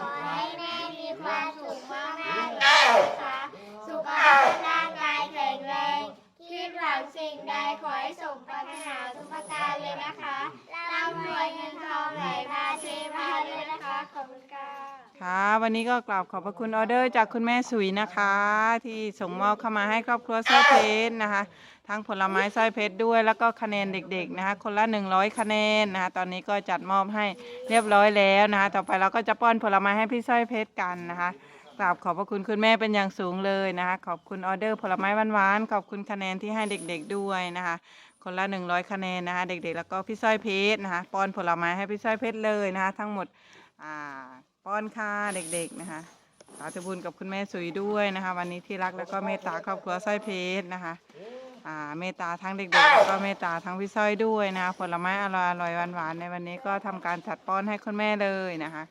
ขอให้แม่มีความสุขมากๆนะคะสุขภาพร่างกายแข็งแรง คิดหวังสิ่งใดขอให้สมปรารถนาทุกประการเลยนะคะร่ำรวยเงินทองไหลมาเทมาเลยนะคะ ขอบคุณค่ะ ค่ะวันนี้ก็กราบขอบพระคุณออเดอร์จากคุณแม่สุยนะคะ ที่ส่งมอบเข้ามาให้ครอบครัวสร้อยเพชรนะคะ ทั้งผลไม้สร้อยเพชรด้วย แล้วก็คะแนนเด็ก ๆนะคะ คนละ 100 คะแนนนะคะตอนนี้ก็จัดมอบให้เรียบร้อยแล้วนะคะ ต่อไปเราก็จะป้อนผลไม้ให้พี่สร้อยเพชรกันนะคะกราบขอบพระคุณคุณแม่เป็นอย่างสูงเลยนะคะ ขอบคุณออเดอร์ผลไม้หวานๆขอบคุณคะแนนที่ให้เด็ก ๆด้วยนะคะ คนละ 100 คะแนนนะคะ เด็กๆ แล้วก็พี่สร้อยเพชรนะคะป้อนผลไม้ให้พี่สร้อยเพชรเลยนะคะ ทั้งหมดอ่า ป้อนค่าเด็กๆนะคะสาธุบุญกับคุณแม่สุยด้วยนะคะ วันนี้ที่รักแล้วก็เมตตาครอบครัวสร้อยเพชรนะคะอ่าเมตตาทั้งเด็กๆแล้วก็เมตตาทั้งพี่สร้อยด้วยนะคะผลไม้อร่อยอร่อยหวานๆในวันนี้ก็ทำการจัดป้อนให้คุณแม่เลยนะคะ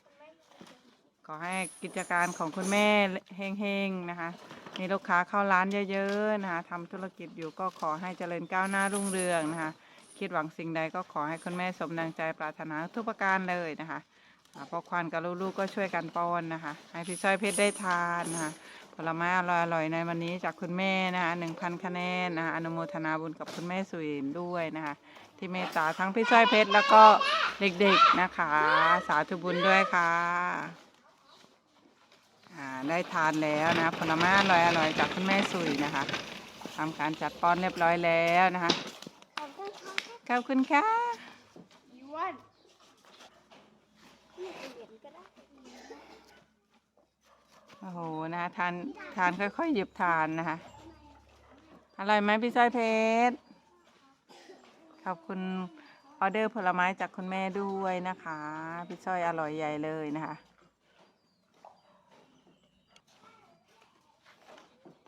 ขอให้กิจการของคุณแม่เฮงๆนะคะมีลูกค้าเข้าร้านเยอะๆนะคะทำธุรกิจอยู่ก็ขอให้เจริญก้าวหน้ารุ่งเรืองนะคะ คิดหวังสิ่งใดก็ขอให้คุณแม่สมดังใจปรารถนาทุกประการเลยนะคะ พ่อควานกับลูกๆก็ช่วยกันป้อนนะคะ ให้พี่สร้อยเพชรได้ทานนะคะผลไม้อร่อยๆในวันนี้จากคุณแม่นะคะหนึ่งพันคะแนนนะคะอนุโมทนาบุญกับคุณแม่สุรินทร์ด้วยนะคะ ที่เมตตาทั้งพี่สร้อยเพชรแล้วก็เด็กๆนะคะ สาธุบุญด้วยค่ะอ่าได้ทานแล้วนะผลไม้อร่อยๆจากคุณแม่สุยนะคะทำการจัดป้อนเรียบร้อยแล้วนะคะขอบคุณค่ะ ขอบคุณค่ะ ยูวันนี่เหรียญก็ได้ โอ้โหนะคะทานทานค่อยๆหยิบทานนะคะอร่อยไหมพี่สร้อยเพชรขอบคุณออเดอร์ผลไม้จากคุณแม่ด้วยนะคะ พี่สร้อยอร่อยใหญ่เลยนะคะ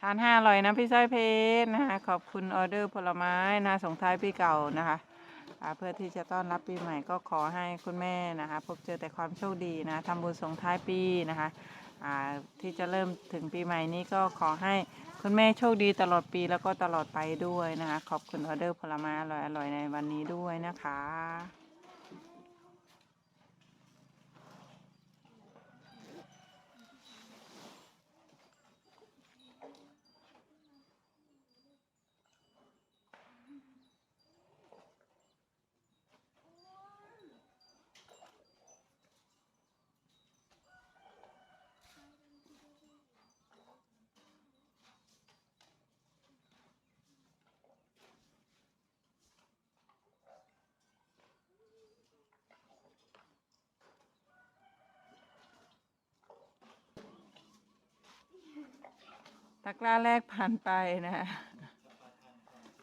ทานห้าอร่อยนะพี่สร้อยเพชรนะคะขอบคุณออเดอร์ผลไม้นะส่งท้ายปีเก่านะคะ เพื่อที่จะต้อนรับปีใหม่ก็ขอให้คุณแม่นะคะ พบเจอแต่ความโชคดีนะทำบุญส่งท้ายปีนะคะที่จะเริ่มถึงปีใหม่นี้ก็ขอให้คุณแม่โชคดีตลอดปีแล้วก็ตลอดไปด้วยนะคะ ขอบคุณออเดอร์ผลไม้อร่อยๆในวันนี้ด้วยนะคะ ตะกร้าแรกผ่านไปนะคะ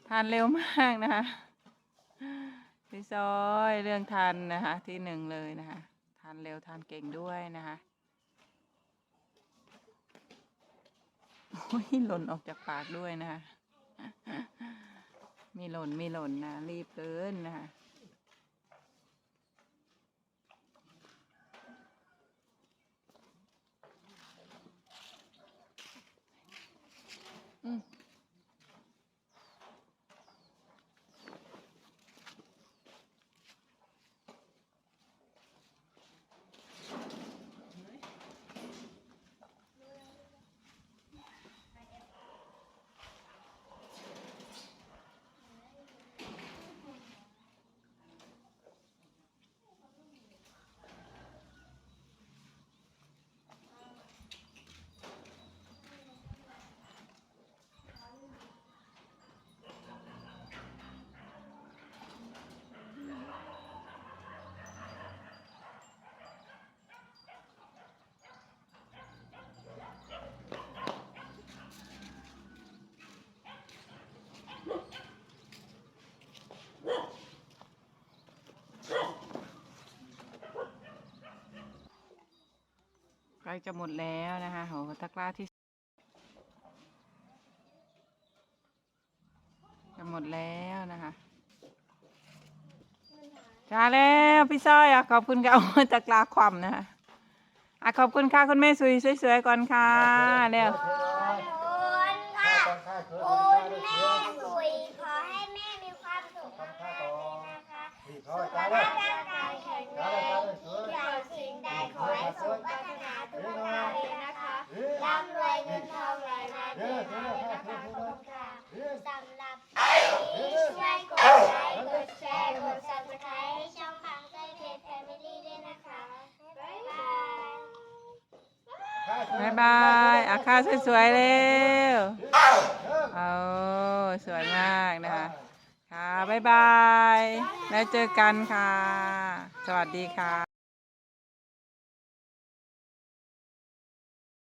ทานเร็วมากนะคะพี่ซอยเรื่องทานนะคะที่หนึ่งเลยนะคะทานเร็วทานเก่งด้วยนะคะโอ้ยหล่นออกจากปากด้วยนะคะมีหล่นมีหล่นนะรีบเกินนะคะ ใกล้จะหมดแล้วนะคะโหตะกร้าที่จะหมดแล้วนะคะจ้าแล้วพี่สร้อยอะขอบคุณค่ะโอ้ยตะกร้าความนะคะอะขอบคุณค่ะคุณแม่สวยสวยๆก่อนค่ะเร็วขอบคุณค่ะคุณแม่สุยขอให้แม่มีความสุขมากๆเลยนะคะสุขภาพร่างกายแข็งแรงคิดอยากสิ่งใดขอให้สมปรารถ งินทองไหลมาเทมาเทมาขอบค่ะสำหรับนี้ช่วยกดไลค์กดแชร์กดซับสไครต์ให้ช่องพังเต้เพจแฟมิลี่ด้วยนะคะบ๊ายบายบายบายอาค่าสวยๆเร็วเอาสวยมากนะคะ ค่ะบายบาย แล้วเจอกันค่ะ สวัสดีค่ะ